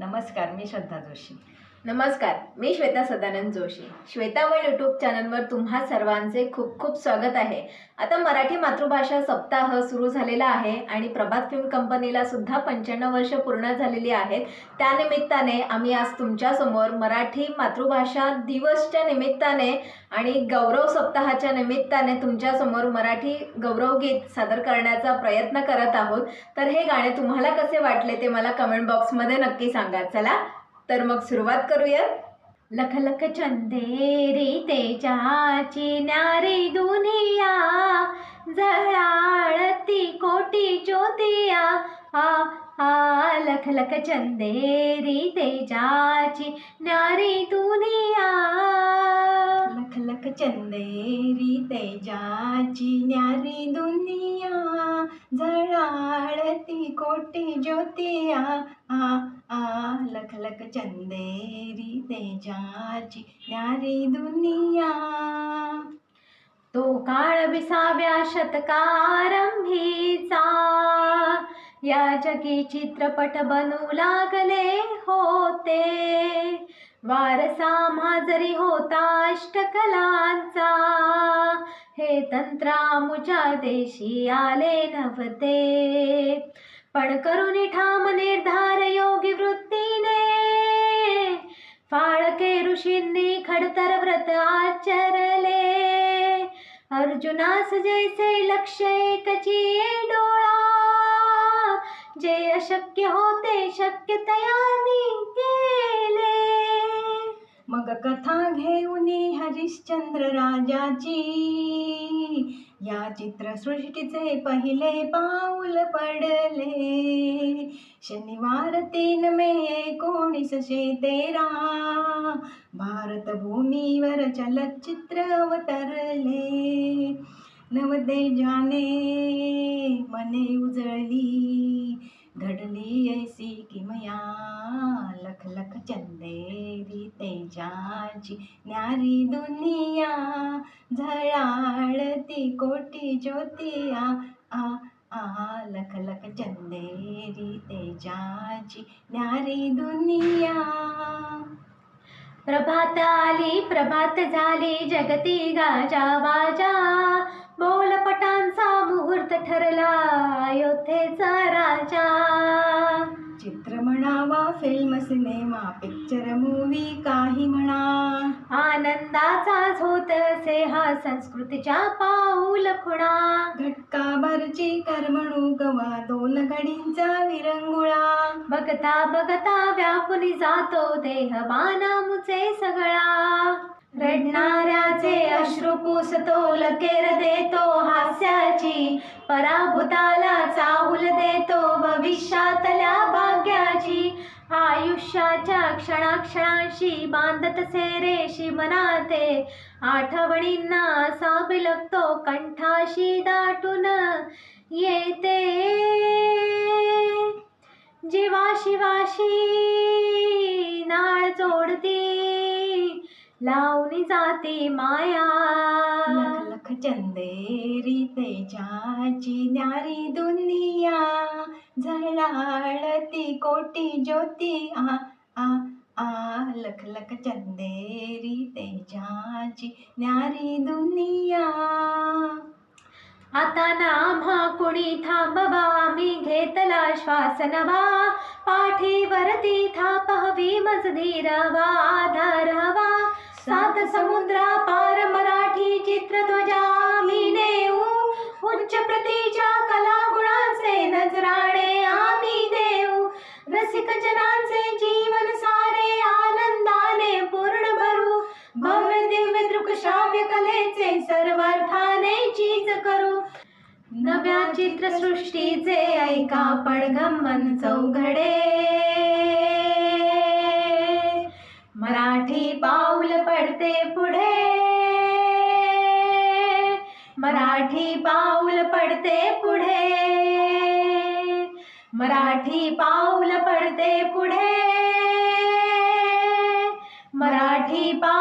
नमस्कार मी श्रद्धा जोशी. नमस्कार मी श्वेता सदानंद जोशी. श्वेतावळ यूट्यूब चॅनलवर तुम्हा सर्वांचे खूप खूप स्वागत आहे. आता मराठी मातृभाषा सप्ताह सुरू झालेला आहे आणि प्रभात फिल्म कंपनीला सुद्धा पंच्याण्णव वर्ष पूर्ण झालेली आहेत. त्यानिमित्ताने आम्ही आज तुमच्यासमोर मराठी मातृभाषा दिवसच्या निमित्ताने आणि गौरव सप्ताहाच्या निमित्ताने तुमच्यासमोर मराठी गौरव गीत सादर करण्याचा प्रयत्न करत आहोत. तर हे गाणे तुम्हाला कसे वाटले ते मला कमेंट बॉक्समध्ये नक्की सांगा. चला तर मग सुरुवात करूया. लख लख चंदेरी तेजाची न्यारी दुनिया जळाळती कोटी ज्योतिया. आ आ लख लख चंदेरी तेजाची न्यारी दुनिया. लख लख चंदेरी तेजाची न्यारी दुनिया झळाळती कोटी ज्योतिया आ आ लख लख चंदेरी तेजाची न्यारी दुनिया। तो काळ विसाव्या शतकारंभीचा या जगी चित्रपट बनू लागले होते. वारसा माजरी होता अष्टकलांचा हे तंत्रामुच्या देशी आले नव्हते. पण करून ठाम निर्धार योगी वृत्तीने फाळके ऋषींनी खडतर व्रत आचरले अर्जुनास जैसे लक्ष एकची डोळा जे अशक्य होते शक्य तयानी केले मग कथा घेऊन हरिश्चंद्र राजाची या चित्रसृष्टीचे पहिले पाऊल पडले. शनिवार तीन मे एकोणीसशे तेरा. भारत भूमीवर चलचित्र अवतरले. नवतेजाने मने उजळली. घडली ऐसी किमया लख लख चंदेरी तेजाची न्यारी दुनिया झळाळती कोटी ज्योतिया। आ आ लख लख चंदेरी तेजाची न्यारी दुनिया। प्रभात आली प्रभात झाली जगती गाजा वाजा बोलपटांचा मुहूर्त ठरला अयोध्येचा राजा. चित्र म्हणावा फिल्म सिनेमा पिक्चर मूवी काही म्हणा. आनंदाचा झोत असे हा संस्कृतीच्या पाऊल खुणा. घटकाभरची करमणूक वा दोन घडींचा विरंगुळा. बघता बघता व्यापुनी जातो देह बाणामुचे सगळा. रडणाऱ्याचे अश्रू पुसतो लकेर देतो हास्याची. पराभूताला चाहूल देतो भविष्यातल्या भाग्याची. आयुष्याच्या क्षणाक्षणाशी बांधत सेरेशी मनाते आठवणींना असा बिलगतो कंठाशी दाटून येते. जीवाशिवाशी नाळ जोडती. लावणी जाती माया. लख लख चंदेरी तेजाची न्यारी दुनिया. झळाळती कोटी ज्योती. आ आ आ लख लख चंदेरी तेजाची न्यारी दुनिया. आता ना आम्हा कुणी थांबवा मी घेतला श्वास नवा. पाठीवरती थाप हवी मजधीरवा आधार हवा सात समुद्रा पार मराठी चित्रध्वजा मी नेऊ. उच्च प्रतीच्या कला गुणांचे नजराणे आम्ही देऊ. रसिक जनांचे जीवन सारे आनंदाने पूर्ण भरू. भव्य दिव्य दृक श्राव्य कलेचे सर्वार्थाने चीज करू. नव्या चित्रसृष्टीचे ऐका पडगमन चौघडे. पडते पुढे. मराठी पाऊल पडते पुढे. मराठी पाऊल पडते पुढे. मराठी पाऊल